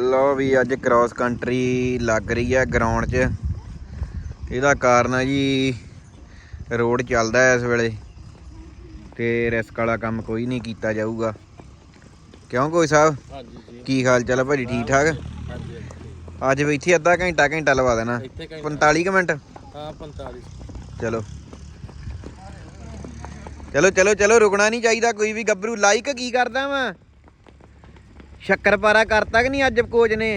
ਲਓ ਵੀ ਅੱਜ cross country ਲੱਗ ਰਹੀ ਹੈ ਗਰਾਊਂਡ 'ਚ। ਇਹਦਾ ਕਾਰਨ ਹੈ ਜੀ ਰੋਡ ਚੱਲਦਾ ਇਸ ਵੇਲੇ ਤੇ ਰਿਸਕ ਵਾਲਾ ਕੰਮ ਕੋਈ ਨਹੀਂ ਕੀਤਾ ਜਾਊਗਾ। ਕਿਉਂ ਕੋਈ ਸਾਹਿਬ? ਹਾਂਜੀ ਕੀ ਹਾਲ ਚਾਲ ਹੈ ਭਾਜੀ ਠੀਕ ਠਾਕ? ਹਾਂਜੀ ਅੱਜ ਵੀ ਇੱਥੇ ਅੱਧਾ ਘੰਟਾ ਘੰਟਾ ਲਵਾ ਦੇਣਾ। ਇੱਥੇ ਘੰਟਾ। 45 ਕੁ ਮਿੰਟ? ਹਾਂ 45 ਚਲੋ। ਚਲੋ ਚਲੋ ਚਲੋ ਰੁਕਣਾ ਨਹੀਂ ਚਾਹੀਦਾ ਕੋਈ ਵੀ ਗੱਭਰੂ। ਲਾਈਕ ਕੀ ਕਰਦਾ ਵਾ? ਸ਼ੱਕਰਪਾਰਾ ਕਰਤਾ ਕਿ ਨਹੀਂ ਅੱਜ ਕੋਚ ਨੇ?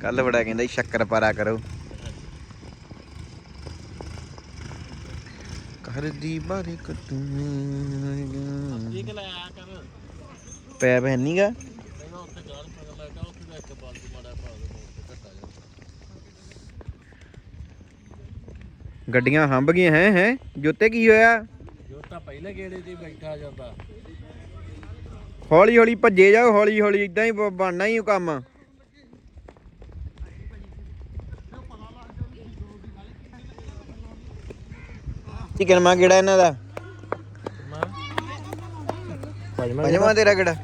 ਕੱਲ ਬੜਾ ਕਹਿੰਦਾ ਸੀ ਸ਼ੱਕਰਪਾਰਾ ਕਰੋ। ਕਰਦੀ ਬਾਰੇ ਕਤੂੰ ਪੈਪ ਹੈ ਨਹੀਂਗਾ ਗੱਡੀਆਂ ਹੰਭ ਗਈਆਂ, ਹੈ ਹੈ? ਜੋਤੇ ਕੀ ਹੋਇਆ? ਜੋ ਪਹਿਲੇ ਗੇੜੇ ਤੇ ਬੈਠਾ ਜਾਂਦਾ ਹੌਲੀ ਹੌਲੀ ਭੱਜੇ ਜਾਓ ਹੌਲੀ ਹੌਲੀ ਇਦਾਂ ਹੀ ਬਣਨਾ ਹੀ ਕੰਮ। ਚਿਕਨ ਕਿਹੜਾ ਇਹਨਾਂ ਦਾ? ਪੰਜਵਾਂ ਤੇਰਾ ਕਿਹੜਾ?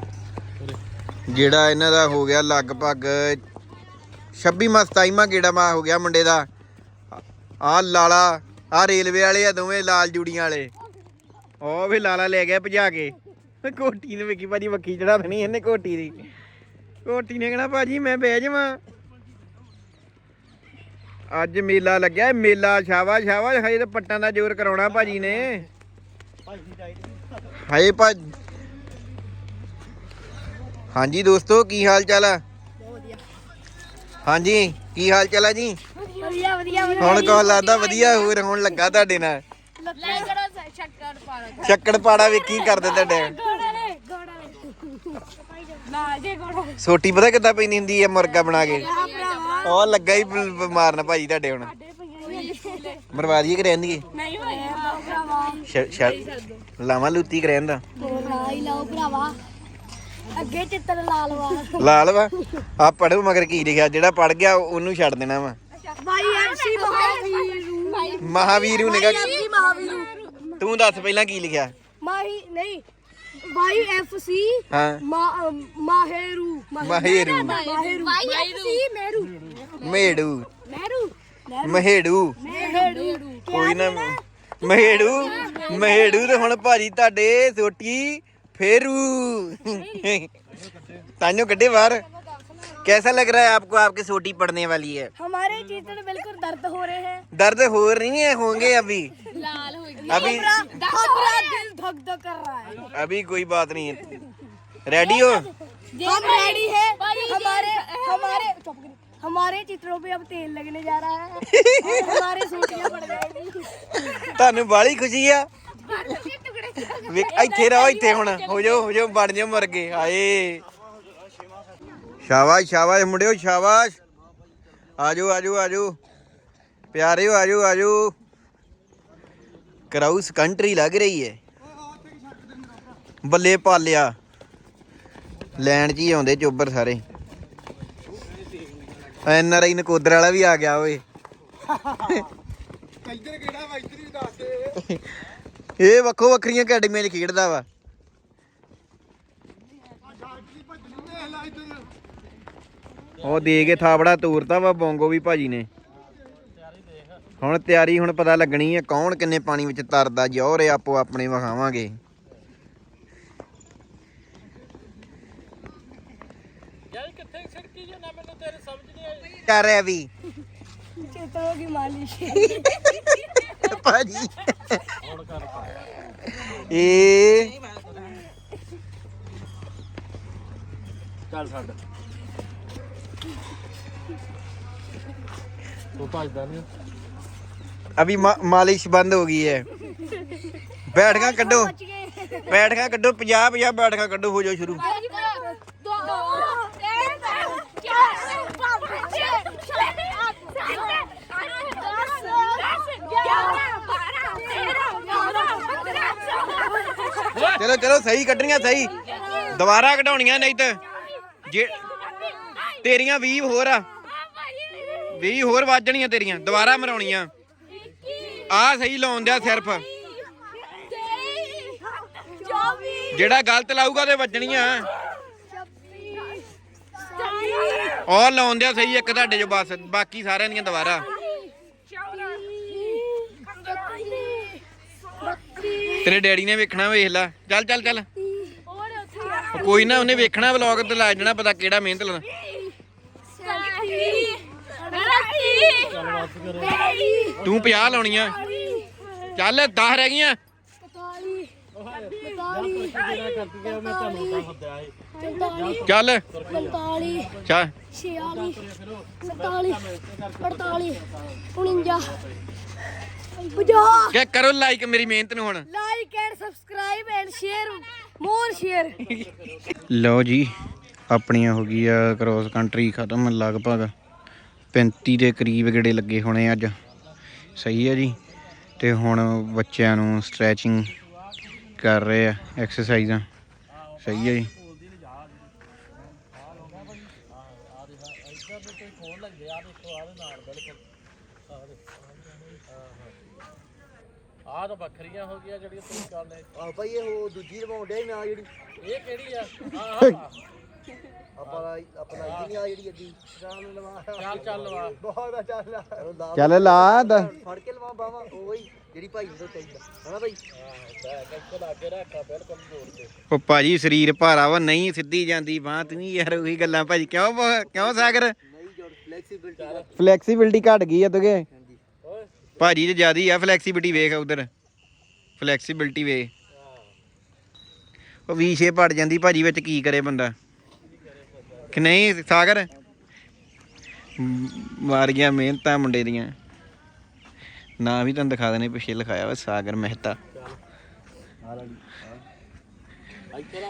ਜਿਹੜਾ ਇਹਨਾਂ ਦਾ ਹੋ ਗਿਆ ਲਗਭਗ 26 ਮਸਤਾਈਮਾ ਕਿਹੜਾ ਮਾ ਹੋ ਗਿਆ ਮੁੰਡੇ ਦਾ? ਆ ਲਾਲਾ ਆ ਰੇਲਵੇ ਵਾਲੇ ਆ ਦੋਵੇਂ ਲਾਲ ਜੂੜੀਆਂ ਵਾਲੇ। ਉਹ ਵੀ ਲਾਲਾ ਲੈ ਗਿਆ ਭਜਾ ਕੇ। ਕੋਟੀ ਨੇ ਵੇਖੀ ਭਾਜੀ ਵੱਖੀ ਚੜਾ ਦੇਣੀ ਇਹਨੇ ਕੋਟੀ ਦੀ। ਕੋਟੀ ਨੇ ਕਹਣਾ ਭਾਜੀ ਮੈਂ ਬਹਿ ਜਾਵਾਂ। ਅੱਜ ਮੇਲਾ ਲੱਗਿਆ ਮੇਲਾ ਸ਼ਾਵਾ ਸ਼ਾਵਾ ਹਜੇ ਤਾਂ ਪੱਟਾਂ ਦਾ ਜ਼ੋਰ ਕਰਾਉਣਾ ਭਾਜੀ ਨੇ। ਹਾਏ ਭਾ ਹਾਂਜੀ ਦੋਸਤੋ ਕੀ ਹਾਲ ਚਾਲ ਆ? ਹਾਂਜੀ ਕੀ ਹਾਲ ਚਾਲ ਆ ਜੀ? ਵਧੀਆ ਵਧੀਆ ਹੁਣ ਕੋ ਲੱਗਦਾ ਵਧੀਆ ਹੋਰ ਹੁਣ ਲੱਗਾ ਤੁਹਾਡੇ ਨਾਲ। ਸ਼ੱਕਰ ਪਾੜਾ ਵੇਖੀ ਕਰਦੇ ਤੁਹਾਡੇ। ਲੈ ਨਾ ਜੇ ਗੋੜਾ ਸੋਟੀ ਪਤਾ ਕਿੱਦਾਂ ਪੈਂਦੀ ਹੁੰਦੀ ਹੈ ਮੁਰਗਾ ਬਣਾ ਕੇ? ਉਹ ਲੱਗਾ ਹੀ ਬ- ਬ- ਮਾਰਨ ਭਾਜੀ ਤੁਹਾਡੇ ਹੁਣ। ਬਰਬਾਦੀ ਕਰੇ ਜਾਂਦੀ ਨਹੀਂ ਹੋਇਆ ਭਰਾਵਾ। ਲਾਵਾਂ ਲੂਤੀ ਕਰੇ ਜਾਂਦਾ ਗੋੜਾ ਹੀ ਲਾਓ ਭਰਾਵਾ। ਅੱਗੇ ਚਿੱਤਰ ਲਾ ਲਵਾ ਲਾਲ ਵਾ ਆ। ਪੜੋ ਮਗਰ ਕੀ ਲਿਖਿਆ? ਜਿਹੜਾ ਪੜ ਗਿਆ ਉਹਨੂੰ ਛੱਡ ਦੇਣਾ ਵਾ। ਬਾਈ ਐਮਸੀ ਮਹਾਵੀਰੂ। ਬਾਈ ਮਹਾਵੀਰੂ ਨੇ ਕਿਹਾ ਮਹਾਵੀਰੂ। ਤੂੰ ਦੱਸ ਪਹਿਲਾਂ ਕੀ ਲਿਖਿਆ? ਮਾਹੀ ਨਹੀਂ ਬਾਈ ਐਫਸੀ ਹਾਂ। ਮਾਹੇਰੂ ਮਹੇਰੂ। ਮਾਹੇਰੂ। ਮੇਰੂ ਮੇੜੂ ਮੇਰੂ ਮਹੇੜੂ। ਮੇਰੂ ਕੋਈ ਨਾ ਮਹੇੜੂ। ਮਹੇੜੂ ਤੇ ਹੁਣ ਭਾਜੀ ਤੁਹਾਡੇ ਸੋਟੀ ਫੇਰੂ। ਤਾਨੋ ਕੱਢੇ ਬਾਹਰ। कैसा लग रहा है आपको आपकी सोटी पड़ने वाली है हमारे चित्र बिल्कुल दर्द हो रहे हैं दर्द हो नहीं है होंगे अभी लाल हो अभी हमारा दिल धक धक कर रहा है अभी कोई बात नहीं है रेडी हो हम रेडी है हमारे हमारे चुप करिए। हमारे चित्रों पे अब तेल लगने जा रहा है और हमारे सूटियां पड़ जाएंगी ਤੁਹਾਨੂੰ ਬਾਲੀ ਖੁਸ਼ੀ ਆ ਵੇਖ ਇੱਥੇ ਰਹੋ ਇੱਥੇ ਹੁਣ ਹੋ ਜਾਓ ਹੋ ਜਾਓ ਬਣ ਜਾਓ ਮੁਰਗੇ ਹਾਏ ਸ਼ਾਬਾਸ਼ ਸ਼ਾਬਾਸ਼ ਮੁੰਡਿਓ ਸ਼ਾਬਾਸ਼। ਆਜੋ ਆਜੋ ਆਜੋ। ਪਿਆਰਿਓ ਆਜੋ ਆਜੋ। ਕਰਾਊਸ ਕੰਟਰੀ ਲੱਗ ਰਹੀ ਹੈ। ਬੱਲੇ ਪਾਲਿਆ। ਲੈਣ ਹੀ ਆਉਂਦੇ ਚੋਬਰ ਸਾਰੇ। ਐਨ ਆਰ ਆਈ ਨਕੋਦਰ ਵਾਲਾ ਵੀ ਆ ਗਿਆ ਓਏ। ਇਹ ਵੱਖੋ ਵੱਖਰੀਆਂ ਅਕੈਡਮੀਆਂ 'ਚ ਖੇਡਦਾ ਵਾ। ਉਹ ਦੇ ਕੇ ਥਾਪੜਾ ਤੂਰਤਾ ਵਾ ਬੋਂਗੋ ਵੀ ਭਾਜੀ ਨੇ। ਹੁਣ ਤਿਆਰੀ ਹੁਣ ਪਤਾ ਲੱਗਣੀ ਹੈ ਕੌਣ ਕਿੰਨੇ ਪਾਣੀ ਵਿੱਚ ਤਰਦਾ ਜੋਰ ਆਪੋ ਆਪਣੇ ਵਿਖਾਵਾਂਗੇ। ਯਾਰ ਵੀ। ਇਹ ਚੱਲ ਛੱਡ। ਤੂੰ ਭੱਜਦਾ ਨਹੀਂ ਅਭੀ ਮਾਲਿਸ਼ ਬੰਦ ਹੋ ਗਈ ਹੈ। ਬੈਠਕਾਂ ਕੱਢੋ। ਬੈਠਕਾਂ ਕੱਢੋ 50 50 ਬੈਠਕਾਂ ਕੱਢੋ ਹੋ ਜਾਓ ਸ਼ੁਰੂ। ਚਲੋ ਚਲੋ ਸਹੀ ਕੱਢਣੀਆਂ ਸਹੀ। ਦੁਬਾਰਾ ਕਢਾਉਣੀਆਂ ਨਹੀਂ ਤੇ ਜੇ ਤੇਰੀਆਂ 20 ਹੋਰ ਆ। 20 ਹੋਰ ਵੱਜਣੀਆਂ ਤੇਰੀਆਂ, ਦੁਬਾਰਾ ਮਰਾਉਣੀਆਂ। ਆ ਸਹੀ ਲਾਉਣ ਦਿਆ ਸਿਰਫ। ਜਿਹੜਾ ਗਲਤ ਲਾਊਗਾ ਤੇ ਵੱਜਣੀਆਂ। ਉਹ ਲਾਉਂਦਿਆ ਸਹੀ ਇੱਕ ਤੁਹਾਡੇ ਜੋ ਬਸ, ਬਾਕੀ ਸਾਰਿਆਂ ਦੀਆਂ ਦੁਬਾਰਾ। ਤੇਰੇ ਡੈਡੀ ਨੇ ਵੇਖਣਾ ਵੇਖ ਲੈ। ਚੱਲ ਚੱਲ ਚੱਲ। ਕੋਈ ਨਾ ਉਹਨੇ ਵੇਖਣਾ ਵਲੌਗ ਤੇ ਲੱਗ ਜਾਣਾ, ਪਤਾ ਕਿਹੜਾ ਮਿਹਨਤ ਲਾਉਂਦਾ। ਤੂੰ 50 ਲਾਉਣੀਆਂ ਚੱਲ 10 ਰਹਿ ਗਈਆਂ। ਚੱਲ। 45 ਚੱਲ 46 47 48 49 50 ਕਿ ਕਰੋ ਲਾਈਕ ਮੇਰੀ ਮਿਹਨਤ ਨੂੰ ਹੁਣ। Like and subscribe and share more share ਲਓ ਜੀ ਆਪਣੀਆਂ ਹੋ ਗਈ ਆ ਕ੍ਰੋਸ ਕੰਟਰੀ ਖਤਮ ਲਗਭਗ। 35 ਦੇ ਕਰੀਬ ਗੇੜੇ ਲੱਗੇ ਹੋਣੇ ਅੱਜ। ਸਹੀ ਹੈ ਜੀ। ਤੇ ਹੁਣ ਬੱਚਿਆਂ ਨੂੰ ਸਟ੍ਰੈਚਿੰਗ ਕਰ ਰਹੇ ਆ ਐਕਸਰਸਾਈਜ਼ਾਂ ਸਹੀ ਹੈ ਜੀ। ਆਹ ਤਾਂ ਵੱਖਰੀਆਂ ਹੋ ਗਈਆਂ ਜਿਹੜੀਆਂ ਤੁਸੀਂ ਕਰਨੇ ਆ ਭਾਈ ਇਹ ਉਹ ਦੂਜੀ ਸੀ ਮੈਂ ਜਿਹੜੀ। ਇਹ ਕਿਹੜੀ ਆ? ਆਹ। ਆਪਾਂ ਆਪਣਾ ਆ ਜਿਹੜੀ ਅੱਡੀ ਚੱਲ ਲਵਾ ਚੱਲ ਚੱਲ ਵਾ ਬਹੁਤ ਆ ਚੱਲ ਲਾ। ਚੱਲ ਲਾ ਫੜ ਕੇ ਲਵਾ ਬਾਵਾ ਉਹ ਹੀ ਜਿਹੜੀ ਭਾਈ ਨੂੰ ਚਾਹੀਦਾ। ਹਨਾ ਭਾਈ ਉਹ ਭਾਜੀ ਸਰੀਰ ਭਾਰਾ ਵਾ ਨਹੀਂ ਸਿੱਧੀ ਜਾਂਦੀ ਬਾਹ ਤੂੰ ਯਾਰ ਉਹੀ ਗੱਲਾਂ ਭਾਜੀ। ਕਿਉਂ ਬ- ਕਿਉਂ ਸਾਗਰ? ਨਹੀਂ ਜੋੜ ਫਲੈਕਸੀਬਿਲਟੀ ਦਾ। ਫਲੈਕਸੀਬਿਲਟੀ ਘਟ ਗਈ ਆ ਤੁਗੇ? ਹਾਂਜੀ। ਭਾਜੀ ਤੇ ਜਿਆਦੀ ਆ ਫਲੈਕਸੀਬਿਲਟੀ ਵੇਖ ਉਧਰ। ਫਲੈਕਸੀਬਿਲਟੀ ਵੇ ਉਹ ਵੀ ਸ਼ੇਪ ਪੜ ਜਾਂਦੀ ਭਾਜੀ ਵਿੱਚ ਕੀ ਕਰੇ ਬੰਦਾ? ਕਿ ਨਹੀਂ ਸਾਗਰ? ਮਾਰੀਆਂ ਮਿਹਨਤਾਂ ਮੁੰਡੇ ਦੀਆਂ। ਨਾ ਵੀ ਤੁਹਾਨੂੰ ਦਿਖਾ ਦੇਣੇ ਪਿੱਛੇ ਲਿਖਾਇਆ ਵਾ ਸਾਗਰ ਮਹਿਤਾ। ਇੱਥੇ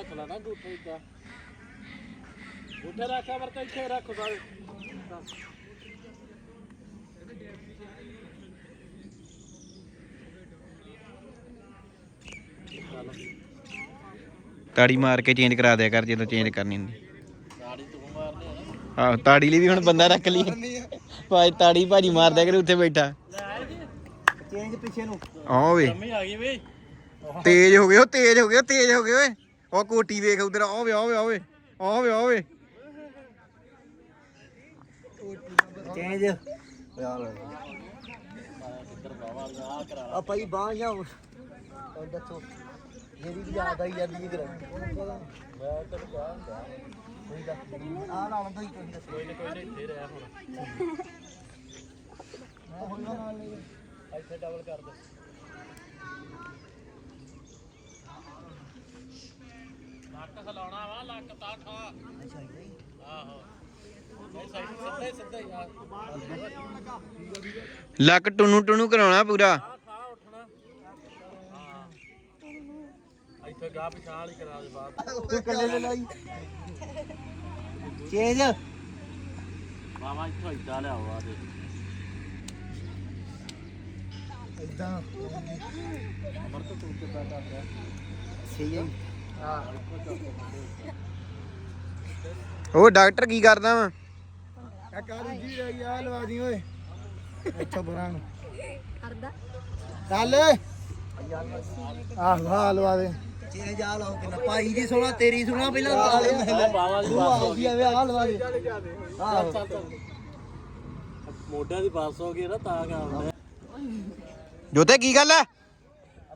ਰੱਖ ਵਰਤਾ ਇੱਥੇ ਰੱਖ ਸਾਰੇ। ਤਾੜੀ ਮਾਰ ਕੇ ਚੇਂਜ ਕਰਾ ਦਿਆ ਕਰ ਜਦੋਂ ਚੇਂਜ ਕਰਨੀ ਹੁੰਦੀ। ਆਹ ਤਾੜੀ ਲਈ ਵੀ ਹੁਣ ਬੰਦਾ ਰੱਖ ਲਈ। ਭਾਈ ਤਾੜੀ ਭਾਜੀ ਮਾਰ ਦਿਆ ਕਰੇ ਉੱਥੇ ਬੈਠਾ। ਚੇਂਜ ਪਿੱਛੇ ਨੂੰ। ਆਹ ਵੇ। ਮੰਮੀ ਆ ਗਈ ਵੇ ਤੇਜ਼ ਹੋ ਗਏ ਉਹ ਤੇਜ਼ ਹੋ ਗਏ ਉਹ ਤੇਜ਼ ਹੋ ਗਏ ਓਏ। ਉਹ ਕੋਟੀ ਵੇਖ ਉਧਰ ਆਹ ਵੇ ਆਹ ਵੇ ਆਹ ਵੇ ਆਹ ਵੇ ਆਹ ਵੇ। ਚੇਂਜ। ਆ ਭਾਈ ਬਾਹਾਂ ਜਾਂ ਦੱਸੋ। ਜਿਹੜੀ ਵੀ ਯਾਦ ਆਈ ਜਾਂਦੀ ਹੈ ਕਰਾਂ ਮੈਂ ਤੈਨੂੰ ਕਿਹਾ ਆ ਨਾਲ ਦਾ ਹੀ ਕੋਈ ਦੱਸੋ ਕੋਈ ਨਾ ਕੋਈ ਨਾ ਇੱਥੇ ਰਹਿ ਹੁਣ ਮੈਂ ਹੁਣ ਨਾਲ ਲੈ ਇੱਥੇ ਡਬਲ ਕਰ ਦੇ ਲੱਕ ਹਿਲਾਉਣਾ ਵਾ ਲੱਕ ਤਾਂ ਠਾ ਆਹੋ ਹੀ ਹੀ ਲੱਕ ਟੁਨੂ ਟੁਨੂ ਕਰਾਉਣਾ ਪੂਰਾ। ਹਾਂ ਇੱਥੇ ਗਾ ਪਿਛਾਂ ਵਾਲੀ ਕਰਾ ਦੇ ਬਾਅਦ। ਤੂੰ ਕੱਲੇ ਲੈ ਲਈ। ਚੇਂਜ ਬਾਬਾ ਇੱਥੋਂ ਇੱਦਾਂ ਲਿਆਓ ਆ ਦੇ। ਇਦਾਂ। ਸਹੀ ਹੈ ਉਹ ਡਾਕਟਰ ਕੀ ਕਰਦਾ ਵਾ? ਆ ਕਾਲੀ ਜੀ ਰਹੀ ਆ ਲਵਾ ਦੀ ਓਏ। ਇੱਥੋਂ ਬਰਾਂ ਨੂੰ। ਕਰਦਾ। ਚੱਲ। ਆਹ ਲਵਾ ਦੇ। ਚੇਂਜ ਆ ਲਾਓ ਕਿੰਨਾ ਭਾਈ ਦੀ ਸੁਣਾ ਤੇਰੀ ਸੁਣਾ ਪਹਿਲਾਂ ਵਾਲੇ ਬਾਬਾ ਦੀ ਤੂੰ ਆ ਗਈ। ਆਵੇ ਆ ਲਵਾ ਦੇ। ਆਹ। ਮੋਢਿਆਂ ਦੀ ਬਾਸ ਹੋ ਗਈ ਨਾ ਤਾਂ ਕਰਦੇ ਜੋਤੇ ਕੀ ਗੱਲ ਆ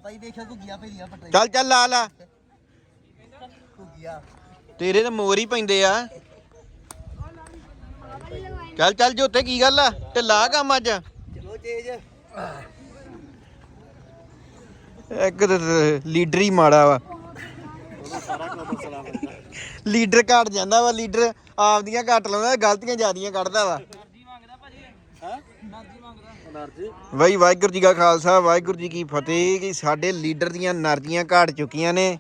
ਭਾਈ ਦੇਖਿਆ ਘੁੱਗੀਆਂ ਭੇਜੀਆਂ ਪਟਾਈ। ਚੱਲ ਚੱਲ ਲਾ ਲਾ। ਘੁੱਗੀਆਂ। ਤੇਰੇ ਤੇ ਮੋਰ ਹੀ ਪੈਂਦੇ ਆ। ਚੱਲ ਚੱਲ ਜੋਤੇ ਕੀ ਗੱਲ ਆ? ਢਿੱਲਾ ਕੰਮ ਅੱਜ? ਚਲੋ ਚੇਂਜ ਇੱਕ ਤੇ ਲੀਡਰ ਹੀ ਮਾੜਾ ਵਾ। ਲੀਡਰ ਘਟ ਜਾਂਦਾ ਵਾ, ਲੀਡਰ ਆਪਦੀਆਂ ਘੱਟ ਲਾਉਂਦਾ, ਗਲਤੀਆਂ ਜ਼ਿਆਦੀਆਂ ਕੱਢਦਾ ਵਾ। ਹੈ ਵਾਹਿਗੁਰੂ ਜੀ ਕਾ ਖਾਲਸਾ, ਵਾਹਿਗੁਰੂ ਜੀ ਕੀ ਫਤਿਹ, ਕਿ ਸਾਡੇ ਲੀਡਰ ਦੀਆਂ ਨਰਜੀਆਂ ਘਟ ਚੁੱਕੀਆਂ ਨੇ।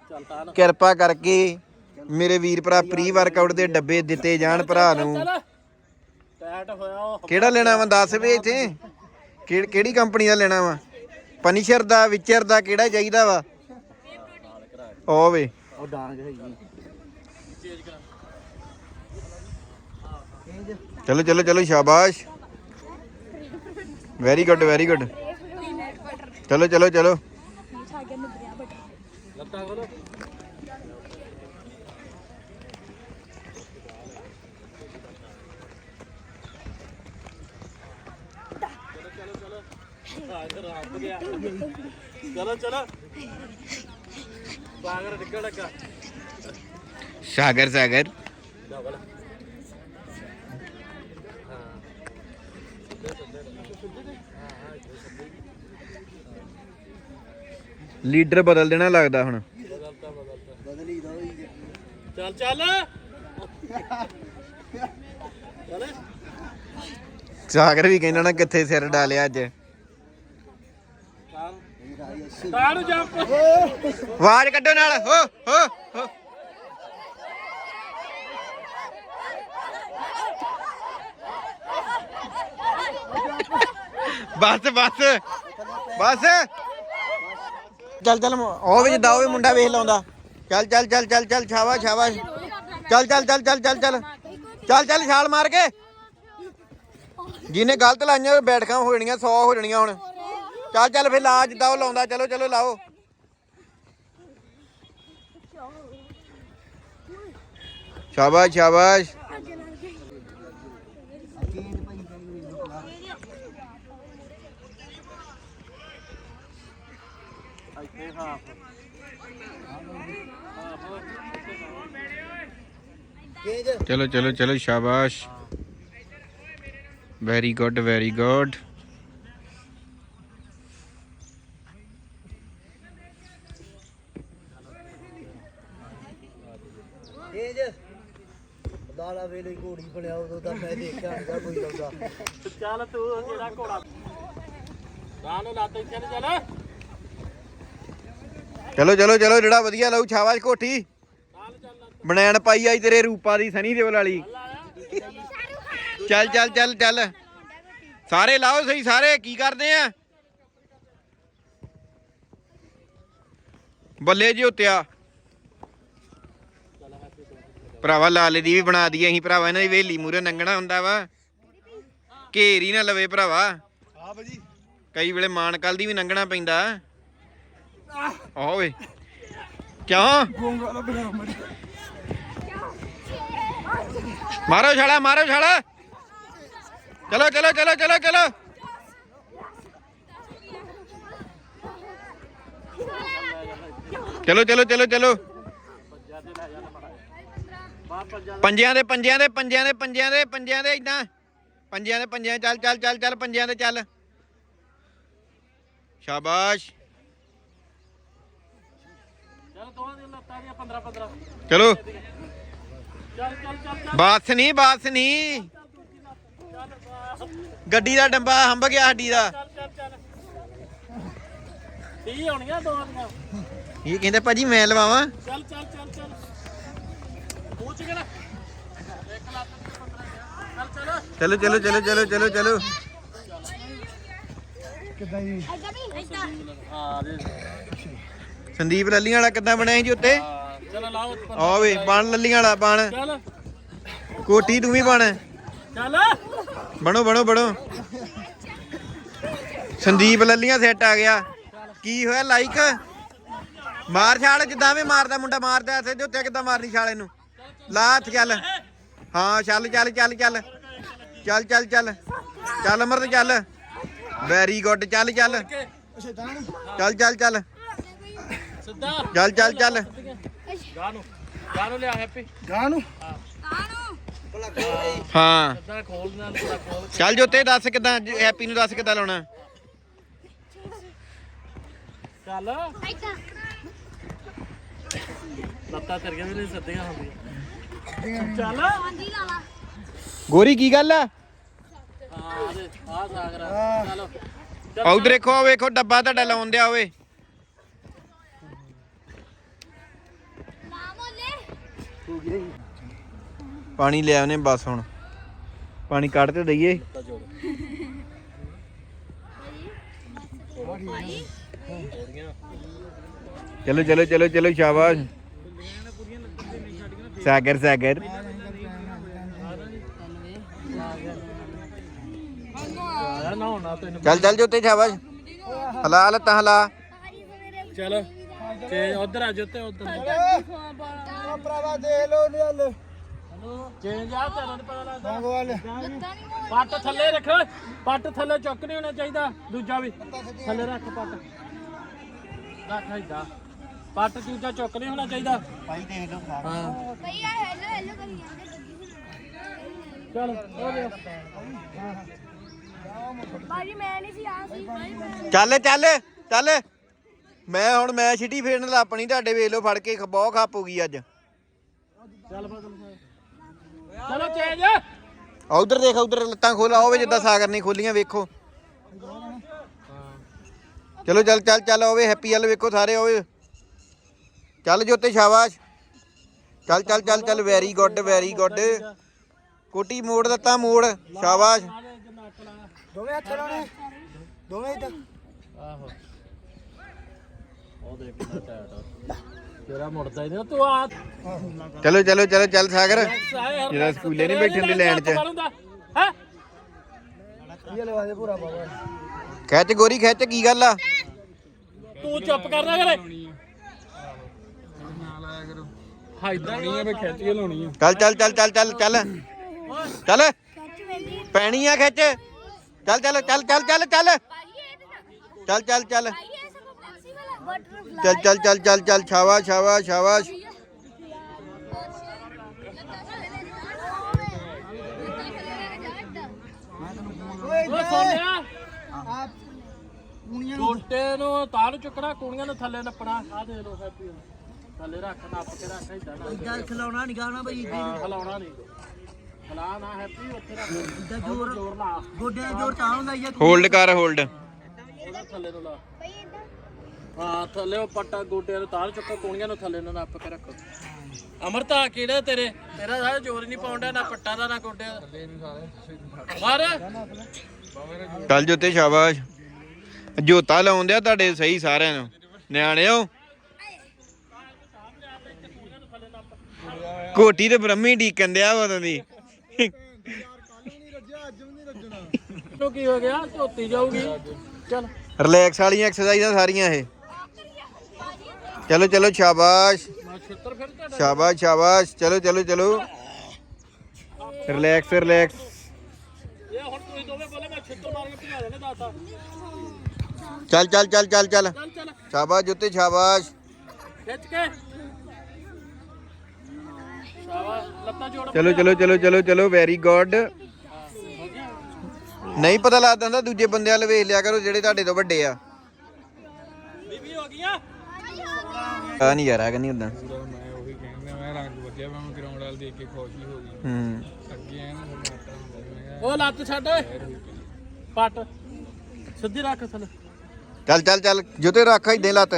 ਕਿਰਪਾ ਕਰਕੇ ਮੇਰੇ ਵੀਰ ਭਰਾ ਪ੍ਰੀ ਵਰਕਆਊਟ ਦੇ ਡੱਬੇ ਦਿੱਤੇ ਜਾਣ ਭਰਾ ਨੂੰ। ਕਿਹੜਾ ਲੈਣਾ ਵਾ, ਦੱਸ ਵੇ ਇੱਥੇ। ਕਿਹੜੀ ਕੰਪਨੀ ਦਾ ਲੈਣਾ ਵਾ? ਪਨਿਸ਼ਰ ਦਾ ਵਿਚਰ ਦਾ ਕਿਹੜਾ ਚਾਹੀਦਾ ਵਾ? ਉਹ ਵੇ। ਉਹ ਡਾਂਗ ਹੈਗੀ। ਚੇਂਜ ਕਰਾ ਚੇਂਜ ਚਲੋ ਚਲੋ ਚਲੋ ਸ਼ਾਬਾਸ਼। ਵੈਰੀ ਗੁੱਡ ਵੈਰੀ ਗੁੱਡ ਚਲੋ ਚਲੋ ਚਲੋ। ਲੱਤਾਂ ਖੋਲੋ। ਸਾਗਰ ਰੱਬ ਗਿਆ ਚਲੋ ਚਲੋ। ਸਾਗਰ ਨਿਕਲ ਲੱਗਾ ਸਾਗਰ ਸਾਗਰ। ਡਬਲ ਲੀਡਰ ਬਦਲ ਦੇਣਾ ਲੱਗਦਾ ਹੁਣ। ਬਦਲਤਾ ਬਦਲਤਾ ਬਦਲੀ ਦੋ ਹੀ ਚੱਲ ਚੱਲ। ਚੱਲ। ਸਾਗਰ ਵੀ ਕਹਿੰਦਾ ਨਾ ਕਿੱਥੇ ਸਿਰ ਡਾਲਿਆ ਅੱਜ। ਕਾਹਨੂੰ ਜੰਪ ਆਵਾਜ਼ ਕੱਢੋ ਨਾਲ ਹੋ ਹੋ ਹੋ ਬਸ ਬਸ ਬਸ ਚੱਲ ਚੱਲ ਉਹ ਵੀ ਜਿੱਦਾਂ ਉਹ ਵੀ ਮੁੰਡਾ ਵੇਖ ਲਾਉਂਦਾ ਚੱਲ ਚੱਲ ਚੱਲ ਚੱਲ ਚੱਲ ਛਾਵਾ ਛਾਵਾ ਚੱਲ ਚੱਲ ਚੱਲ ਚੱਲ ਚੱਲ ਚੱਲ ਚੱਲ ਚੱਲ ਛਾਲ ਮਾਰ ਕੇ ਜਿਹਨੇ ਗਲਤ ਲਾਈਆਂ ਬੈਠਕਾਂ ਹੋ ਜਾਣੀਆਂ 100 ਹੋ ਜਾਣੀਆਂ ਹੁਣ चल चल फिर ला जिदा ला चलो चलो लाओ शाबाश शाबाश चलो चलो चलो, शाबाश। वेरी गुड वेरी गुड ਦਾਲਾ ਵੇਲੇ ਘੋੜੀ ਬਣਿਆ ਉਦੋਂ ਤਾਂ ਮੈਂ ਦੇਖਿਆ ਨਹੀਂ ਕੋਈ ਲਾਉਂਦਾ ਚੱਲ ਤੂੰ ਜਿਹੜਾ ਘੋੜਾ? ਰਾਹ ਨੂੰ ਲੱਤ ਇੱਥੇ ਨੂੰ ਚੱਲ। ਚਲੋ ਚਲੋ ਚਲੋ ਜਿਹੜਾ ਵਧੀਆ ਲਾਉ ਸ਼ਾਬਾਸ਼ ਕੋਠੀ ਬਣੈਣ ਪਾਈ ਆਈ ਤੇਰੇ ਰੂਪਾ ਦੀ ਸਨੀ ਦੇਵਲ ਵਾਲੀ। ਚੱਲ ਚੱਲ ਚੱਲ ਚੱਲ ਸਾਰੇ ਲਾਓ ਸਹੀ ਸਾਰੇ ਕੀ ਕਰਦੇ ਆ? ਬੱਲੇ ਜੀ ਉਤਿਆ ਭਰਾਵਾ ਲਾਲੇ ਦੀ ਵੀ ਬਣਾ ਦਈਏ ਅਸੀਂ ਭਰਾਵਾ ਇਹਨਾਂ ਦੀ ਵੇਲੀ ਮੂਰੇ ਨੰਗਣਾ ਹੁੰਦਾ ਵਾ। ਘੇਰ ਹੀ ਨਾ ਲਵੇ ਭਰਾਵਾ। ਹਾਂ ਭਾਜੀ ਕਈ ਵੇਲੇ ਮਾਨ ਕੱਲ ਦੀ ਵੀ ਨੰਗਣਾ ਪੈਂਦਾ। ਓਏ ਕਿਉਂ? ਮਾਰੋ ਛਾਲਾ ਮਾਰੋ ਛਾਲਾ। ਚਲੋ ਚਲੋ ਚਲੋ ਚਲੋ ਚਲੋ। ਚਲੋ ਚਲੋ ਚਲੋ ਚਲੋ। ਪੰਜਿਆਂ ਦੇ ਪੰਜਿਆਂ ਦੇ ਪੰਜਿਆਂ ਦੇ ਪੰਜਿਆਂ ਦੇ ਪੰਜਿਆਂ ਦੇ ਇਦਾਂ ਪੰਜਿਆਂ ਦੇ ਪੰਜਿਆਂ ਚੱਲ ਚੱਲ ਚੱਲ ਚੱਲ ਪੰਜਿਆਂ ਦੇ ਚੱਲ। ਸ਼ਾਬਾਸ਼। ਚੱਲ ਦੋਵਾਂ ਦੀਆਂ ਲੱਤਾਂ ਦੀਆਂ 15 15 ਚਲੋ। ਚੱਲ ਚੱਲ ਚੱਲ ਚੱਲ। ਬਾਸ ਨਹੀਂ ਬਾਸ ਨਹੀਂ ਗੱਡੀ ਦਾ ਡੰਬਾ ਹੰਬ ਗਿਆ ਸਾਡੀ ਦਾ। ਚੱਲ ਚੱਲ ਚੱਲ। 30 ਹੋਣੀਆਂ ਦੋਵਾਂ ਦੀਆਂ। ਇਹ ਕਹਿੰਦੇ ਭਾਜੀ ਮੈਂ ਲਵਾਵਾਂ। ਚੱਲ ਚੱਲ ਚੱਲ ਚੱਲ। ਪੂਛ ਕੇ ਨਾ ਇੱਕ ਲੱਤ ਤੇ 15 ਚੱਲ ਚੱਲ ਚਲੋ ਚਲੋ ਚਲੋ ਚਲੋ। ਚਲੋ ਚਲੋ ਹਾਂ ਦੇ ਸੰਦੀਪ ਲੱਲੀਆਂ ਵਾਲਾ ਕਿੱਦਾਂ ਬਣਿਆ ਜੀ ਉੱਤੇ? ਚਲ ਲਾਓ ਆ ਵੇ ਬਣ ਲੱਲੀਆਂ ਵਾਲਾ ਬਣ। ਚੱਲ ਕੋਟੀ ਤੂੰ ਵੀ ਬਣ। ਚੱਲ ਬਣੋ ਬਣੋ ਬਣੋ। ਸੰਦੀਪ ਲੱਲੀਆਂ ਸੈੱਟ ਆ ਗਿਆ। ਕੀ ਹੋਇਆ ਲਾਈਕ ਮਾਰ ਛਾਲ ਜਿੱਦਾਂ ਵੀ ਮਾਰਦਾ ਮੁੰਡਾ ਮਾਰਦਾ ਐਸੇ ਦੇ ਉੱਤੇ ਕਿੱਦਾਂ ਮਾਰਨੀ ਛਾਲ ਇਹਨੂੰ? ਲਾ ਹੱਥ ਚੱਲ। ਹਾਂ ਚੱਲ ਚੱਲ ਚੱਲ ਚੱਲ। ਚੱਲ ਚੱਲ ਚੱਲ। ਚੱਲ ਅਮਰਤ ਚੱਲ। ਵੈਰੀ ਗੁੱਡ ਚੱਲ ਚੱਲ। ਚੱਲ ਚੱਲ ਚੱਲ। ਸਿੱਧਾ ਚੱਲ ਚੱਲ ਚੱਲ। ਗਾਂ ਨੂੰ ਗਾਂ ਨੂੰ ਲਿਆ ਹੈਪੀ। ਗਾਂ ਨੂੰ ਹਾਂ। ਸਿੱਧਾ ਖੋਲ ਨਾਲ ਪੂਰਾ ਖੋਲ ਚੱਲ ਜੋਤੇ ਦੱਸ ਕਿੱਦਾਂ ਹੈਪੀ ਨੂੰ ਦੱਸ ਕਿੱਦਾਂ ਲਾਉਣਾ? ਚੱਲ। ਲੱਤਾਂ ਤੇਰੀਆਂ ਵੀ ਨਹੀਂ ਸਿੱਧੀਆਂ ਹੁੰਦੀਆਂ। ਚੱਲ। ਗੋਰੀ ਕੀ ਗੱਲ ਆ? ਆ ਸਾਗਰਾ ਚਲੋ ਉਧਰ ਦੇਖੋ ਵੇਖੋ ਡੱਬਾ ਤੁਹਾਡਾ ਲਾਉਣ ਦਿਆ ਓਏ ਪਾਣੀ ਲਿਆ ਉਹਨੇ ਬਸ ਹੁਣ। ਪਾਣੀ ਕੱਢ ਤੇ ਦਈਏ। ਚਲੋ ਚਲੋ ਚਲੋ ਚਲੋ ਸ਼ਾਬਾਸ਼। ਸਾਗਰ ਸਾਗਰ। ਆ ਚੱਲ ਚੱਲ ਜੋਤੇ ਸ਼ਾਬਾਸ਼ ਹਲਾ ਲੱਤਾਂ ਹਲਾ। ਚੱਲ ਤੇ ਉਧਰ ਆ ਜੁੱਤੇ ਉਧਰ। ਭਰਾਵਾ ਦੇ ਲੋ ਨੇ ਹਲ ਚੇਂਜ ਆ ਤੈਨੂੰ ਨੀ ਪਤਾ ਲੱਗਦਾ। ਪੱਟ ਥੱਲੇ ਰੱਖ ਪੱਟ ਥੱਲੇ ਚੁੱਕ ਨਹੀਂ ਹੋਣਾ ਚਾਹੀਦਾ ਦੂਜਾ ਵੀ। ਥੱਲੇ ਰੱਖ ਪੱਟ। ਰੱਖ ਏਦਾਂ ਪੱਟ ਦੂਜਾ ਚੁੱਕ ਨਹੀਂ ਹੋਣਾ ਚਾਹੀਦਾ। ਭਾਈ ਦੇਖ ਲਓ ਹਾਂ। ਭਈਆ ਹੈਲੋ ਹੈਲੋ ਕਰੀ ਜਾਂਦੇ ਚਲ ਹੋ ਗਿਆ। ਮੈਂ ਨਹੀਂ ਸੀ ਆ ਸੀ। ਚੱਲ ਚੱਲ ਚੱਲ। ਮੈਂ ਹੁਣ ਮੈਂ ਛਿੱਟੀ ਫੇਰਨ ਲੱਪਣੀ ਤੁਹਾਡੇ ਵੇਖ ਲਓ ਫੜ ਕੇ ਬਹੁਤ ਖੱਪ ਹੋ ਗਈ ਅੱਜ। ਚੱਲ ਬਦਲ ਚਲੋ ਚੇਂਜ ਉਧਰ ਦੇਖ ਉਧਰ ਲੱਤਾਂ ਖੋਲਾ ਹੋਵੇ ਜਿੱਦਾਂ ਸਾਗਰ ਨੇ ਖੋਲੀਆਂ ਵੇਖੋ। ਚਲੋ ਚੱਲ ਚੱਲ ਚੱਲ ਹੋਵੇ ਹੈਪੀ ਵਾਲ ਵੇਖੋ ਸਾਰੇ ਹੋਵੇ ਚੱਲ ਜੋਤੇ ਸ਼ਾਬਾਸ਼। ਚੱਲ ਚੱਲ ਚੱਲ ਚੱਲ ਵੈਰੀ ਗੁੱਡ ਵੈਰੀ ਗੁੱਡ ਕੋਟੀ ਮੋੜ ਦਿੱਤਾ ਮੋੜ। ਸ਼ਾਬਾਸ਼। ਦੋਵੇਂ ਹੱਥ ਲਾਉਣੇ ਦੋਵੇਂ ਇੱਧਰ ਆਹੋ। ਉਹ ਦੇਖ ਕਿੰਨਾ ਟਾਇਟ ਤੇਰਾ ਮੁੜਦਾ ਹੀ ਨਹੀਂ ਤੂੰ ਆ। ਚਲੋ ਚਲੋ ਚਲੋ ਚੱਲ ਸਾਗਰ। ਜਿਹੜਾ ਜਿਹੜਾ ਸਕੂਲੇ ਨਹੀਂ ਬੈਠੇ ਹੁੰਦੇ ਲੈਣ 'ਚ। ਹੈ? ਇਹ ਲਵਾ ਦੇ ਪੂਰਾ ਬਾਬਾ ਖਿੱਚ ਗੋਰੀ ਖਿੱਚ ਕੀ ਗੱਲ ਆ? ਤੂੰ ਚੁੱਪ ਕਰਨਾ ਕਰੇ। ਹਾਈਦਾਂ ਨਹੀਂ ਮੈਂ ਖਿੱਚ ਕੇ ਲਾਉਣੀ ਆ ਚੱਲ ਚੱਲ ਚੱਲ ਚੱਲ ਚੱਲ ਚੱਲ ਚੱਲ ਪੈਣੀ ਆ ਖਿੱਚ ਚੱਲ ਚੱਲ ਚੱਲ ਚੱਲ ਚੱਲ ਚੱਲ ਚੱਲ ਚੱਲ ਚੱਲ ਚੱਲ ਚੱਲ ਚੱਲ ਚੱਲ ਚੱਲ ਸ਼ਾਬਾਸ਼ ਸ਼ਾਬਾਸ਼ ਸ਼ਾਬਾਸ਼ ਸੋਨਿਆ ਕੁਣੀਆਂ ਟੋਟੇ ਨੂੰ ਤਾਂ ਨੂੰ ਚੁੱਕਣਾ ਕੁੜੀਆਂ ਨੂੰ ਥੱਲੇ ਨੱਪਣਾ ਆ ਦੇ ਲੋ ਹੈਪੀ ਥੱਲੇ ਰੱਖ ਨੱਪ ਕੇ ਰੱਖ ਇਦਾਂ ਨਾ ਇੱਦਾਂ ਖਿਲਾਉਣਾ ਨਹੀਂ ਗਾਣਾ ਬਈ ਹਾਂ, ਹਿਲਾਉਣਾ ਨਹੀਂ ਹਲਾ ਨਾ। ਹੈਪੀ ਉੱਥੇ ਰੱਖ। ਇੱਦਾਂ ਉਹ ਜ਼ੋਰ ਜ਼ੋਰ ਲਾ। ਗੋਡਿਆਂ ਦਾ ਜ਼ੋਰ ਤਾਂ ਹੁੰਦਾ ਹੀ ਆ ਹੋਲਡ ਕਰ ਹੋਲਡ ਉਹਦਾ ਥੱਲੇ ਨੂੰ ਲਾ। ਹਾਂ ਥੱਲੇ ਉਹ ਪੱਟਾ ਗੋਡਿਆਂ ਨੂੰ ਤਾਰ ਚੁੱਕੋ ਕੋਣੀਆਂ ਨੂੰ ਥੱਲੇ ਨੂੰ ਨੱਪ ਕੇ ਰੱਖੋ। ਅਮਰਤਾ ਕਿਹੜਾ ਤੇਰੇ? ਤੇਰਾ ਸਾਰਾ ਜ਼ੋਰ ਹੀ ਨਹੀਂ ਪਾਉਂਦਾ ਨਾ ਪੱਟਾ ਦਾ ਨਾ ਗੋਡਿਆਂ ਦਾ। ਮਾਰ। ਚੱਲ ਜੋਤੇ ਸ਼ਾਬਾਸ਼। ਜੋਤਾ ਲਾਉਂਦੇ ਆ ਤੁਹਾਡੇ ਸਹੀ ਸਾਰਿਆਂ ਨੂੰ। ਨਿਆਣਿਓ। ਕੋਟੀ ਤੇ ਬ੍ਰਹਮੀ ਡੀਕਨ ਦਿਆ ਉਦੋਂ ਦੀ ਨੂੰ ਕੀ ਹੋ ਗਿਆ? ਧੋਤੀ ਜਾਊਗੀ। ਚੱਲ। ਰਿਲੈਕਸ ਵਾਲੀਆਂ ਐਕਸਰਸਾਈਜ਼ਾਂ ਸਾਰੀਆਂ ਇਹ। ਚਲੋ ਚਲੋ ਸ਼ਾਬਾਸ਼। ਫਿਰ ਤੁਹਾਡਾ। ਸ਼ਾਬਾਸ਼ ਸ਼ਾਬਾਸ਼। ਚਲੋ ਚਲੋ ਚਲੋ। ਰਿਲੈਕਸ ਰਿਲੈਕਸ ਇਹ ਹੁਣ ਤੁਸੀਂ ਦੋਵੇਂ ਬੋਲੇ ਮੈਂ ਛਿੱਤਰ ਮਾਰ ਕੇ ਭਜਾ ਦੇਣੇ ਦਾਤਾ ਚੱਲ ਚੱਲ ਚੱਲ ਚੱਲ ਚੱਲ। ਚੱਲ ਚੱਲ। ਸ਼ਾਬਾਸ਼ ਜੋਤੇ ਸ਼ਾਬਾਸ਼। ਖਿੱਚ ਕੇ ਸ਼ਾਬਾਸ਼ ਲੱਤਾਂ ਜੋੜ ਚਲੋ ਚਲੋ ਚਲੋ ਚਲੋ ਚਲੋ ਵੈਰੀ ਗੁੱਡ ਨਹੀਂ ਪਤਾ ਲੱਗਦਾ ਹੁੰਦਾ ਦੂਜੇ ਬੰਦਿਆਂ ਵੱਲ ਵੇਖ ਲਿਆ ਕਰੋ ਜਿਹੜੇ ਤੁਹਾਡੇ ਤੋਂ ਵੱਡੇ ਆ। ਬੀਬੀ ਹੋ ਗਈਆਂ? ਆ ਨਹੀਂ ਯਾਰ ਆ ਕਿ ਨਹੀਂ ਹੁੰਦਾ ਮੈਂ ਉਹੀ ਕਹਿੰਦਾ ਮੈਂ ਰੰਗ ਵਧੀਆ ਮੈਂ ਗਰਾਊਂਡ ਵਾਲ ਦੇਖ ਕੇ ਖੁਸ਼ ਹੀ ਹੋ ਗਈ। ਹੂੰ। ਅੱਗੇ ਐਨ ਮਾਤਾ ਹੁੰਦਾ ਸੀ, ਮੈਂ ਉਹ ਲੱਤ ਛੱਡ ਓਏ। ਪੱਟ। ਸਿੱਧੀ ਰੱਖ ਥੱਲੇ। ਚੱਲ ਚੱਲ ਚੱਲ ਜੋਤੇ ਰੱਖ ਇਦਾਂ ਲੱਤ।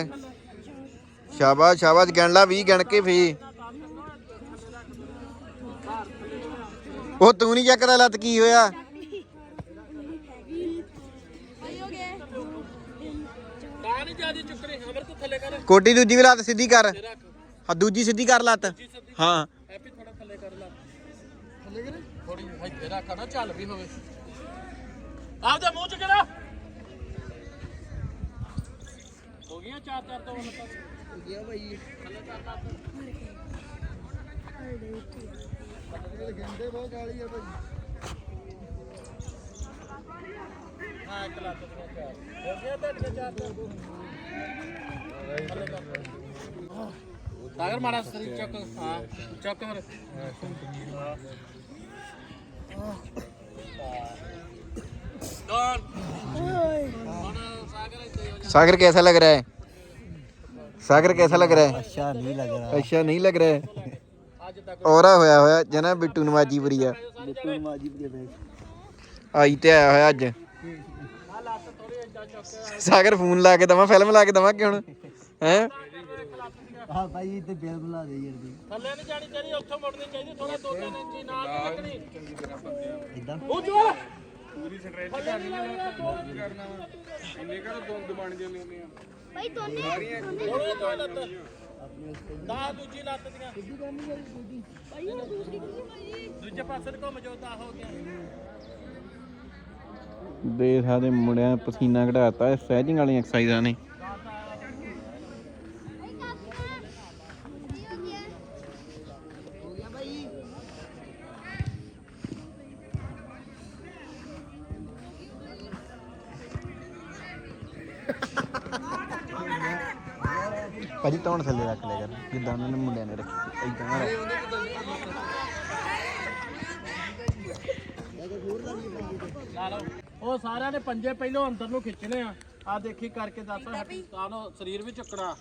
ਸ਼ਾਬਾਸ਼ ਸ਼ਾਬਾਸ਼ ਗਿਣ ਲਾ 20 ਗਿਣ ਕੇ ਫੇ ਉਹ ਤੂੰ ਨਹੀਂ ਚੱਕਦਾ ਲੱਤ ਕੀ ਹੋਇਆ? ਤਾਂ ਨਹੀਂ ਜ਼ਿਆਦਾ ਚੁੱਕਣੀ ਅਮਰ ਤੂੰ ਥੱਲੇ ਕਰ ਕੋਟੀ ਦੂਜੀ ਵੀ ਲੱਤ ਸਿੱਧੀ ਕਰ। ਹਾਂ ਦੂਜੀ ਸਿੱਧੀ ਕਰ ਲੱਤ। ਹਾਂ। ਹੈਪੀ ਥੋੜਾ ਥੱਲੇ ਕਰ ਲਾ ਥੱਲੇ ਕਰੇ ਥੋੜੀ ਇੱਥੇ ਰੱਖ ਨਾ ਚੱਲ ਵੀ ਹੋਵੇ ਆਪਦੇ ਮੂੰਹ ਚ ਕਰਾ। ਹੋ ਗਈਆਂ ਚਾਰ ਚਾਰ ਤੋਂ ਲੱਤਾਂ। ਗਿਆ ਭਾਈ ਥੱਲੇ ਕਰ ਲੱਤ ਗੰਦੇ ਬਹੁਤ ਗਾਲੀ ਆ ਭਾਈ ਹਾਂ ਇੱਕ ਲੱਤ ਦੀਆਂ ਚਾਰ ਹੋ ਗਿਆ ਤੁਹਾਡੀਆਂ ਚਾਰ ਚਾਰ ਤੋਂ ਥੱਲੇ ਕਰ ਸਾਗਰ ਮਾੜਾ ਸਰੀਰ ਚੱਕ ਹਾਂ ਚੱਕ ਫਿਰ ਡਨ ਹੁਣ ਸਾਗਰ ਇੱਥੇ ਹੀ ਹੋ ਜਾ सागर कैसा लग रहा है सागर कैसा लग रहा है ਅੱਛਾ ਨਹੀਂ ਲੱਗ ਰਿਹਾ अच्छा नहीं लग रहा है ਅੱਜ ਤੱਕ ਔਰਾ ਹੋਇਆ ਹੋਇਆ ਜਨਾ ਬਿੱਟੂ ਨਵਾਜੀ ਬੁਰੀ ਆ ਬਿੱਟੂ ਮਾਜੀ ਦੀ ਦੇ ਆਈ ਤੇ ਆਇਆ ਹੋਇਆ ਅੱਜ। ਸਾਗਰ ਫੋਨ ਲਾ ਕੇ ਦਵਾਂ ਫਿਲਮ ਲਾ ਕੇ ਦਵਾਂ ਕਿ ਹੁਣ? ਹੈ? ਹਾਂ ਭਾਈ ਤੇ ਬਿਲ ਬੁਲਾ ਦੇ ਯਾਰ ਦੀ ਥੱਲੇ ਨਹੀਂ ਜਾਣੀ ਚਾਹੀਦੀ ਉੱਥੋਂ ਮੁੜਨੀ ਚਾਹੀਦੀ ਥੋੜਾ ਦੋ ਤਿੰਨ ਇੰਚੀ ਨਾਲ ਨਹੀਂ ਲੱਗਣੀ। ਇਦਾਂ ਉਹ ਜੋ ਪੂਰੀ ਸਟ੍ਰੈਚ ਕਰਨੀ ਹੈ ਕਰਨਾ ਇੰਨੇ ਕਰ ਦੁੰਦ ਬਣ ਜਾਂਦੇ ਨੇ ਭਾਈ ਦੋਨੇ ਦੋਵੇਂ ਦੋ ਲੱਤ ਦਾ ਦੂਜੀ ਲੱਤ ਦੀਆਂ ਭਾਈ ਉਹ ਦੂਸਰੀ ਕੁੜੀ ਭਾਈ? ਦੂਜੇ ਪਾਸੇ ਨੂੰ ਘੁੰਮ ਜਾਓ ਤਾਂ ਹੋ ਗਿਆ। ਦੇ ਸਾਡੇ ਮੁੰਡਿਆਂ ਪਸੀਨਾ ਘਟਾਤਾ ਸਹਿਜਿੰਗ ਵਾਲੀਆਂ ਐਕਸਰਸਾਈਜ਼ਾਂ ਨੇ। ਤੌਣ ਥੱਲੇ ਰੱਖ ਲਿਆ ਕਰ ਜਿੱਦਾਂ ਉਹਨਾਂ ਨੇ ਮੁੰਡਿਆਂ ਨੇ ਰੱਖੀ ਇਦਾਂ ਨਾ ਉਹ ਸਾਰਿਆਂ ਨੇ ਪੰਜੇ ਪਹਿਲੋਂ ਅੰਦਰ ਨੂੰ ਖਿੱਚਣੇ ਆ। ਆ ਦੇਖੀ ਕਰਕੇ ਦੱਸ ਤਾਨੋ ਸਰੀਰ ਵੀ ਝੁਕਣਾ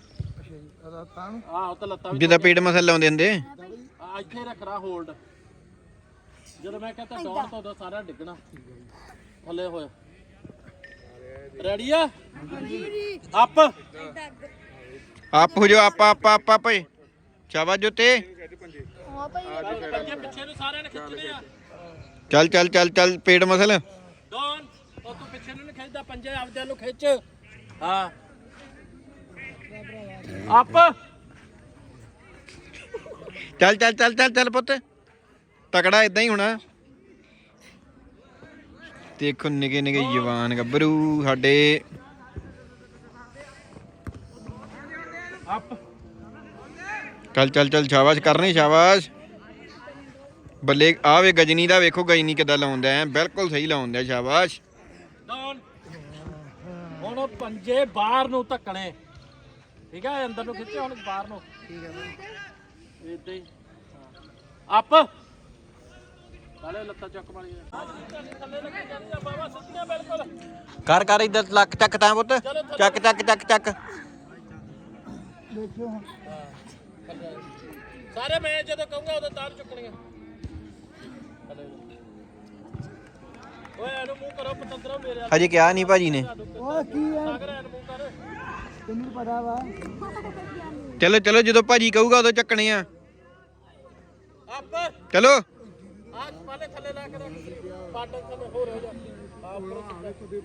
ਆਹੋ ਤੇ ਲੱਤਾਂ ਵੀ ਜਿੱਦਾਂ ਪੇਟ ਮਸਲ ਲਾਉਂਦੇ ਹੁੰਦੇ। ਆ ਇੱਥੇ ਰੱਖਣਾ ਹੋਲਡ ਜਦੋਂ ਮੈਂ ਕਹਤਾ ਡਾਊਨ ਤੋਂ ਉਦੋਂ ਸਾਰਾ ਡਿੱਗਣਾ। ਥੱਲੇ ਹੋਇਆ। ਰੈਡੀ ਆ? ਅਪ ਆਪ ਹੋ ਜਾਓ ਆਪ ਆਪ ਆਪ ਆਪ ਓਏ ਸ਼ਾਬਾਸ਼ ਜੋਤੇ। ਪੰਜੇ ਪਿੱਛੇ ਨੂੰ ਸਾਰਿਆਂ ਨੇ ਖਿੱਚਣੇ ਆ ਚੱਲ ਚੱਲ ਚੱਲ ਚੱਲ ਪੇਟ ਮਸਲ। ਡਾਊਨ ਉਹ ਤੂੰ ਪਿੱਛੇ ਨੂੰ ਨੀ ਖਿੱਚਦਾ ਪੰਜੇ ਆਪਦੇ ਨੂੰ ਖਿੱਚ। ਹਾਂ। ਅਪ ਚੱਲ ਚੱਲ ਚੱਲ ਚੱਲ ਚੱਲ ਪੁੱਤ। ਤਕੜਾ ਇਦਾਂ ਹੀ ਹੋਣਾ। ਦੇਖੋ ਨਿਗੇ ਨਿਗੇ ਜਵਾਨ ਗੱਭਰੂ ਸਾਡੇ। ਅਪ ਚੱਲ ਚੱਲ ਚੱਲ ਸ਼ਾਬਾਸ਼ ਕਰਨੀ ਸ਼ਾਬਾਸ਼। ਬੱਲੇ ਆ ਵੇ ਗਜਨੀ ਦਾ ਵੇਖੋ ਗਜਨੀ ਕਿਦਾਂ ਲਾਉਂਦਾ ਹੈ। ਬਿਲਕੁਲ ਸਹੀ ਲਾਉਂਦਾ ਸ਼ਾਬਾਸ਼। ਡਾਊਨ ਹੁਣ ਪੰਜੇ ਬਾਹਰ ਨੂੰ ਧੱਕਣੇ। ਠੀਕ ਹੈ ਅੰਦਰ ਨੂੰ ਖਿੱਚੇ ਹੁਣ ਬਾਹਰ ਨੂੰ। ਠੀਕ ਹੈ ਇਦਾਂ ਹੀ। ਅਪ ਕਾਲੇ ਲੱਤਾਂ ਚੱਕ ਮਾਰੀ ਥੱਲੇ ਲੱਗੀ ਜਾਂਦੀ ਆ ਬਾਬਾ ਸਿੱਧੀਆਂ ਬਿਲਕੁਲ ਕਰ ਕਰ ਇਧਰ ਲੱਕ ਚੱਕ ਤਾਂ ਪੁੱਤ। ਚੱਕ ਚੱਕ ਚੱਕ ਚੱਕ। ਸਾਰੇ ਮੈਂ ਜਦੋਂ ਕਹੂੰਗਾ ਉਦੋਂ ਤਾਰ ਚੁੱਕਣੀਆਂ। ਓਏ ਇਹਨੂੰ ਮੂੰਹ ਕਰੋ ਪਤੰਦਰਾ ਮੇਰੇ ਹਜੇ ਕਿਹਾ ਨਹੀਂ ਭਾਜੀ ਨੇ। ਉਹ ਕੀ ਹੈ? ਸਾਗਰ ਇਹਨੂੰ ਮੂੰਹ ਕਰ। ਤੈਨੂੰ ਪਤਾ ਵਾ। ਚਲੋ ਚਲੋ ਜਦੋਂ ਭਾਜੀ ਕਹੂਗਾ ਉਦੋਂ ਚੱਕਣੇ ਆ। ਅਪ ਚਲੋ। ਆਹ ਪਾਲੇ ਥੱਲੇ ਲਾ ਕੇ ਰੱਖ। ਪਾਟੇ ਥੱਲੇ ਹੋਰ ਹੋ ਜਾ। ਆ ਉੱਪਰ। ਸਿੱਧਾ।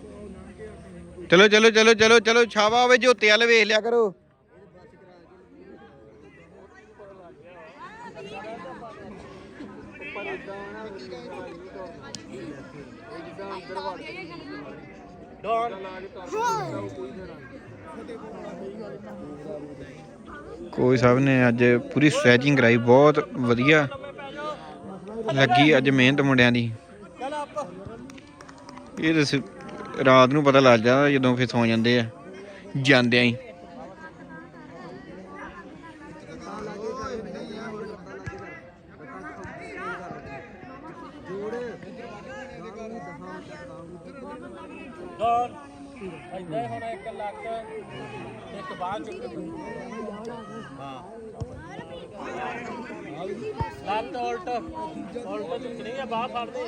ਚਲੋ ਚਲੋ ਚਲੋ ਚਲੋ ਚਲੋ ਛਾਵਾ ਹੋਵੇ ਝੋਤੇ ਵਾਲ ਵੇਖ ਲਿਆ ਕਰੋ। ਡਾਊਨ ਕੋਈ ਸਾਹਿਬ ਨੇ ਅੱਜ ਪੂਰੀ ਸਟ੍ਰੈਚਿੰਗ ਕਰਾਈ, ਬਹੁਤ ਵਧੀਆ ਲੱਗੀ ਅੱਜ ਮਿਹਨਤ ਮੁੰਡਿਆਂ ਦੀ। ਚੱਲ ਇਹ ਤਾਂ ਰਾਤ ਨੂੰ ਪਤਾ ਲੱਗ ਜਾਂਦਾ ਜਦੋਂ ਫਿਰ ਸੌ ਜਾਂਦੇ ਆ, ਜਾਂਦਿਆਂ ਹੀ। ਡਾਊਨ ਇੰਦਾ ਹੁਣ ਇੱਕ ਲੱਕ ਇੱਕ ਬਾਹ ਚੁੱਕ ਹਾਂ। ਲੱਤ ਉਲਟ ਉਲਟ ਚੁੱਕਣੀ ਆ, ਬਾਹ ਫੜਨੀ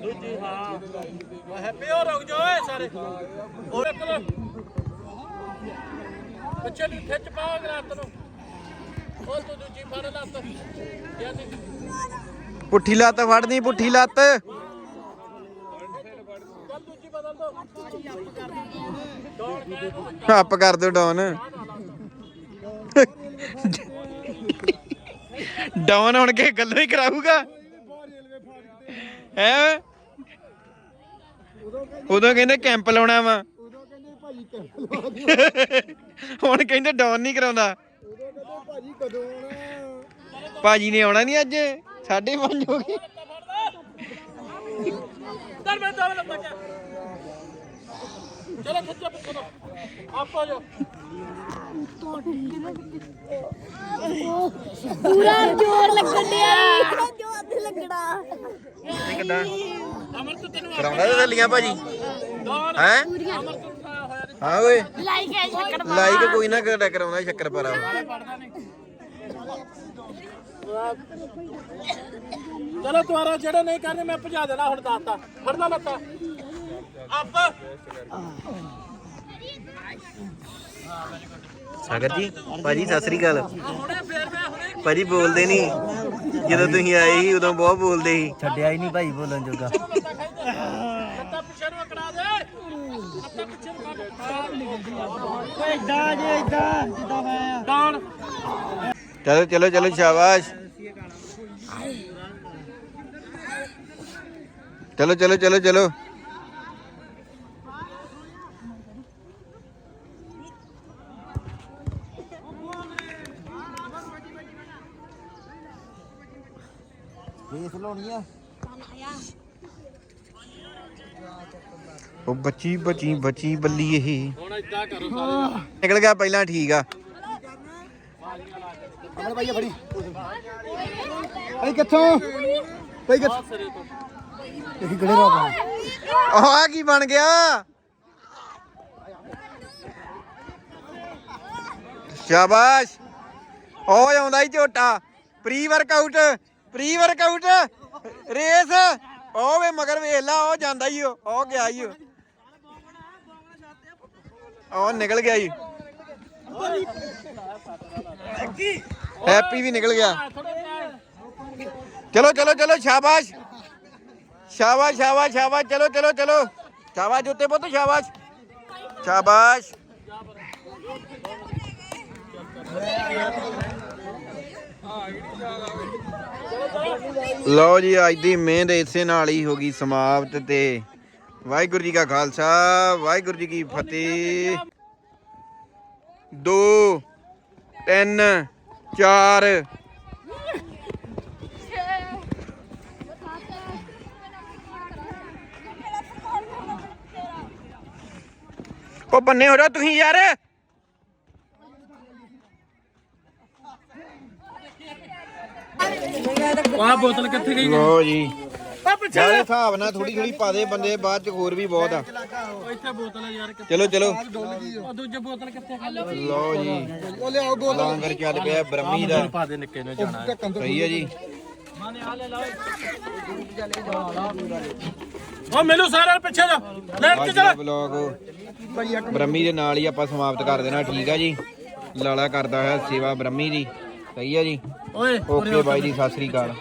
ਦੂਜੀ, ਹਾਂ। ਹੈਪੀ ਹੋ ਰੁਕ ਜਾਓ ਓਏ ਸਾਰੇ। ਹੋਰ ਇੱਕ ਲੋ ਪਿੱਛੇ ਨੂੰ ਖਿੱਚ ਪਾਵਾਂਗੇ ਲੱਤ ਨੂੰ। ਉਹ ਤੂੰ ਦੂਜੀ, ਫੜ ਲੱਤ। ਪੁੱਠੀ ਲੱਤ ਫੜਨੀ, ਪੁੱਠੀ ਲੱਤ ਚੱਲ ਦੂਜੀ ਬਦਲ ਦੋ ਡਾਊਨ ਕਹਿ ਦੋ ਅੱਪ ਕਰ ਦਿਓ ਡਾਊਨ। ਡਾਊਨ ਹੁਣ ਕੇ ਗੱਲੋਂ ਹੀ ਕਰਾਊਗਾ। ਹੈ? ਉਦੋਂ ਕਹਿੰਦੇ ਕੈਂਪ ਲਾਉਣਾ ਵਾ। ਉਦੋਂ ਕਹਿੰਦੇ ਭਾਜੀ ਕਰ ਹੁਣ ਕਹਿੰਦੇ ਡਾਊਨ ਨਹੀਂ ਕਰਾਉਂਦਾ। ਉਦੋਂ ਕਹਿੰਦੇ ਭਾਜੀ ਕਦੋਂ ਆਉਣਾ ਭਾਜੀ ਨੇ ਆਉਣਾ ਨਹੀਂ ਅੱਜ 5:30 ਹੋ ਗਏ। ਦਰ ਮੈਂ ਜਾਵੇ ਚਲੋ ਪਿੱਛੇ ਆਪ ਪੂਰਾ ਜ਼ੋਰ ਲੱਗਣ ਡਿਆ। ਜ਼ੋਰ ਤੇ ਲੱਗਣਾ। ਕਿਦਾਂ? ਅਮਰ ਤੂੰ ਤੈਨੂੰ ਕਰਾਉਂਦਾ ਤੇ ਥੱਲੀਆਂ ਭਾਜੀ। ਹੈ? ਅਮਰ ਤੂੰ ਉਠਾਇਆ ਹੋਇਆ ਨਹੀਂ ਹਾਂ ਓਏ। ਲਾਈਕ ਹੈ ਸ਼ੱਕਰ ਲਾਈਕ ਕੋਈ ਨਾ ਕਰਾ ਕਰਾਉਂਦਾ ਸ਼ੱਕਰ ਪਾਰਾ ਪੜਦਾ ਨਹੀਂ। ਚਲੋ ਦੁਆਰਾ ਜਿਹੜੇ ਨਹੀਂ ਕਰਨੇ ਮੈਂ ਭਜਾ ਦੇਣਾ ਹੁਣ ਦੱਸਤਾ। ਫੜਨਾ ਲੱਤਾ। ਆਪ ਸਾਗਰ ਜੀ ਭਾਜੀ ਸਤਿ ਸ੍ਰੀ ਅਕਾਲ। ਹੁਣੇ ਫੇਰ ਮੈਂ ਹੁਣੇ ਭਾਜੀ ਬੋਲਦੇ ਨਹੀਂ ਜਦੋਂ ਤੁਸੀਂ ਆਏ ਸੀ ਉਦੋਂ ਬਹੁਤ ਬੋਲਦੇ ਸੀ। ਛੱਡਿਆ ਹੀ ਨਹੀਂ ਭਾਈ ਬੋਲਣ ਜੋਗਾ। ਲੱਤਾ ਖਾਈ ਦੇ ਲੱਤਾ ਪਿੱਛੇ ਨੂੰ ਅਕੜਾ ਦੇ। ਲੱਤਾ ਪਿੱਛੇ ਨੂੰ ਕਰ ਇਦਾਂ ਜੇ ਇਦਾਂ ਜਿੱਦਾਂ ਮੈਂ ਡਾਊਨ ਚਲੋ ਚਲੋ ਚਲੋ ਸ਼ਾਬਾਸ਼। ਚਲੋ ਚਲੋ ਚਲੋ ਚਲੋ। ਲਾਉਣੀ ਆ। ਉਹ ਬੱਚੀ ਬੱਚੀ ਬੱਚੀ ਬੱਲੀ ਇਹ। ਹੁਣ ਇਦਾਂ ਕਰੋ ਸਾਰੇ। ਨਿਕਲ ਗਿਆ ਪਹਿਲਾਂ ਠੀਕ ਆ। ਭਾਈ ਫੜੀ। ਭਾਈ ਕਿੱਥੋਂ? ਭਾਈ ਕਿੱਥੋਂ? ਆ ਕੀ ਬਣ ਗਿਆ? ਸ਼ਾਬਾਸ਼। ਉਹ ਆਉਂਦਾ ਹੀ ਝੋਟਾ। Pre workout pre workout race ਉਹ ਵੇ ਮਗਰ ਵੇਖ ਉਹ ਜਾਂਦਾ ਹੀ ਉਹ ਉਹ ਗਿਆ ਹੀ ਉਹ। ਉਹ ਨਿਕਲ ਗਿਆ ਹੀ ਹੈਪੀ ਵੀ ਨਿਕਲ ਗਿਆ। ਚਲੋ ਚਲੋ ਚਲੋ, ਸ਼ਾਬਾਸ਼। ਸ਼ਾਬਾਸ਼ ਸ਼ਾਬਾਸ਼ ਸ਼ਾਬਾਸ਼, ਚਲੋ ਚਲੋ ਚਲੋ। ਸ਼ਾਬਾਸ਼ ਉੱਤੇ ਪੁੱਤ, ਸ਼ਾਬਾਸ਼। ਸ਼ਾਬਾਸ਼। ਲਓ ਜੀ, ਅੱਜ ਦੀ ਮਿਹਨਤ ਇਸੇ ਨਾਲ ਹੀ ਹੋ ਗਈ ਸਮਾਪਤ ਤੇ। ਵਾਹਿਗੁਰੂ ਜੀ ਕਾ ਖਾਲਸਾ, ਵਾਹਿਗੁਰੂ ਜੀ ਕੀ ਫਤਿਹ। 2 3 4 ਉਹ ਬੰਨੇ ਹੋ ਜਾ ਤੁਸੀਂ ਯਾਰ। ਆਹ ਬੋਤਲ ਕਿੱਥੇ ਗਈ? ਲਓ ਜੀ। ਜਿਹੜੇ ਹਿਸਾਬ ਨਾਲ ਥੋੜੀ ਥੋੜੀ ਪਾ ਦੇ ਬੰਦੇ ਬਾਅਦ ਚ ਹੋਰ ਵੀ ਬਹੁਤ ਆ। ਇੱਥੇ ਬੋਤਲ ਆ ਯਾਰ ਕਿੱਥੇ? ਚਲੋ ਚਲੋ। ਉਹ। ਦੂਜੇ ਬੋਤਲ ਕਿੱਥੇ ਲਓ ਜੀ। ਉਹ ਲਿਆਓ ਬੋਲ ਲੰਗਰ ਚੱਲ ਪਿਆ ਬ੍ਰਹਮੀ ਦਾ। ਪਾ ਦੇ ਨਿੱਕੇ ਨੂੰ ਜਾਣਾ। ਸਹੀ ਹੈ ਜੀ। ਉਹ ਮੈਨੂੰ ਸਾਰਿਆਂ ਪਿੱਛੇ ਜਾ। ਲੈਣ ਤੇ ਚਲ ਦਾ ਵਲੌਗ ਬ੍ਰਹਮੀ ਦੇ ਨਾਲ ਹੀ ਆਪਾਂ ਸਮਾਪਤ ਕਰ ਦੇਣਾ। ਠੀਕ ਆ ਜੀ। ਲਾਲਾ ਕਰਦਾ ਹੈ ਸੇਵਾ ਬ੍ਰਹਮੀ ਦੀ। ਸਹੀ ਹੈ ਜੀ। ਓਏ ਓਕੇ ਬਾਈ ਜੀ ਸਤਿ ਸ੍ਰੀ ਅਕਾਲ।